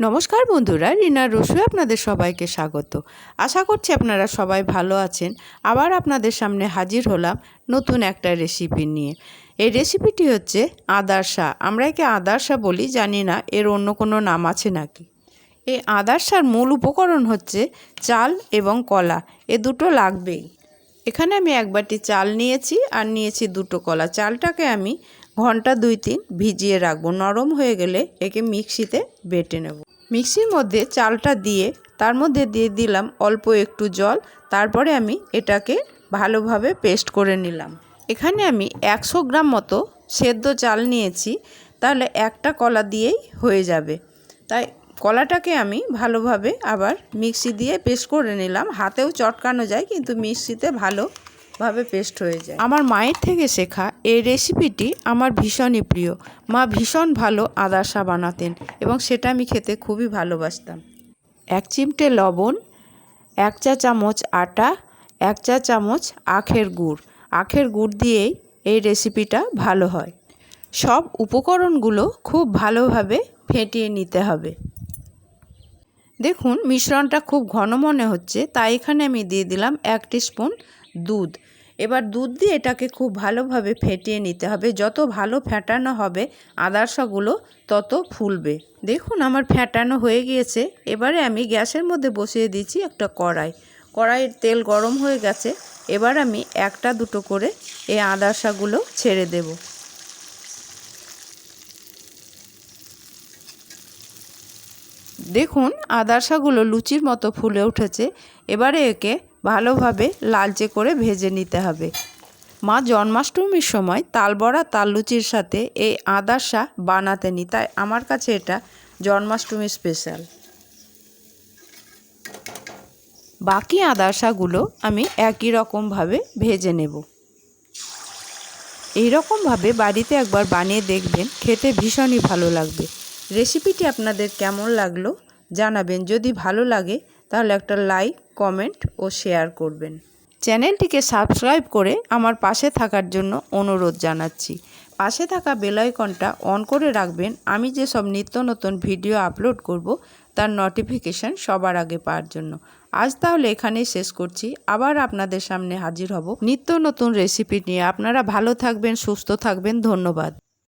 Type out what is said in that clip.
নমস্কার বন্ধুরা রিনার রসুই আপনাদের সবাইকে স্বাগত। আশা করছি আপনারা সবাই ভালো আছেন। আবার আপনাদের সামনে হাজির হলাম নতুন একটা রেসিপি নিয়ে। এই রেসিপিটি হচ্ছে আদারসা আমরা একে আদারসা বলি, জানি না এর অন্য কোনো নাম আছে নাকি? এই আদারসার মূল উপকরণ হচ্ছে চাল এবং কলা। এ দুটো লাগবেই। এখানে আমি এক বাটি চাল নিয়েছি আর নিয়েছি দুটো কলা। চালটাকে আমি ঘণ্টা দুই তিন ভিজিয়ে রাখব। নরম হয়ে গেলে একে মিক্সিতে বেটে নেব। মিক্সির মধ্যে চালটা দিয়ে তার মধ্যে দিয়ে দিলাম অল্প একটু জল। তারপরে আমি এটাকে ভালোভাবে পেস্ট করে নিলাম। এখানে আমি একশো গ্রাম মতো সেদ্ধ চাল নিয়েছি। তাহলে একটা কলা দিয়েই হয়ে যাবে। তাই কলাটাকে আমি ভালোভাবে আবার মিক্সি দিয়ে পেস্ট করে নিলাম। হাতেও চটকানো যায়, কিন্তু মিক্সিতে ভালোভাবে পেস্ট হয়ে যায়। আমার মায়ের থেকে শেখা এই রেসিপিটি আমার ভীষণই প্রিয়। মা ভীষণ ভালো আদারসা বানাতেন এবং সেটা আমি খেতে খুবই ভালোবাসতাম। এক চিমটে লবণ, এক চা চামচ আটা, এক চা চামচ আখের গুড়। আখের গুড় দিয়েই এই রেসিপিটা ভালো হয়। সব উপকরণগুলো খুব ভালোভাবে ফেটিয়ে নিতে হবে। দেখুন, মিশ্রণটা খুব ঘন মনে হচ্ছে, তাই এখানে আমি দিয়ে দিলাম এক স্পুন দুধ। এবার দুধ দিয়ে এটাকে খুব ভালোভাবে ফেটিয়ে নিতে হবে। যত ভালো ফেটানো হবে, আদারসাগুলো তত ফুলবে। দেখুন আমার ফেটানো হয়ে গিয়েছে। এবারে আমি গ্যাসের মধ্যে বসিয়ে দিচ্ছি একটা কড়াই। কড়াইয়ের তেল গরম হয়ে গেছে। এবার আমি একটা দুটো করে এই আদারসাগুলো ছেড়ে দেবো। দেখুন, আদারসাগুলো লুচির মতো ফুলে উঠেছে। এবারে একে ভালোভাবে লালচে করে ভেজে নিতে হবে। মা জন্মাষ্টমীর সময় তালবড়া তাল লুচির সাথে এই আদারসা বানাতেনি তাই আমার কাছে এটা জন্মাষ্টমী স্পেশাল বাকি আদারসাগুলো আমি একই রকমভাবে ভেজে নেব। এই রকমভাবে বাড়িতে একবার বানিয়ে দেখবেন, খেতে ভীষণই ভালো লাগবে। রেসিপিটি আপনাদের কেমন লাগল জানাবেন, যদি ভালো লাগে তাহলে একটা লাইক, কমেন্ট ও শেয়ার করবেন। চ্যানেলটিকে সাবস্ক্রাইব করে আমার পাশে থাকার জন্য অনুরোধ জানাচ্ছি। পাশে থাকা বেলাইকনটা অন করে রাখবেন। আমি যে সব নিত্য নতুন ভিডিও আপলোড করব, তার নোটিফিকেশান সবার আগে পাওয়ার জন্য। আজ তাহলে এখানেই শেষ করছি। আবার আপনাদের সামনে হাজির হব নিত্য নতুন রেসিপি নিয়ে। আপনারা ভালো থাকবেন, সুস্থ থাকবেন। ধন্যবাদ।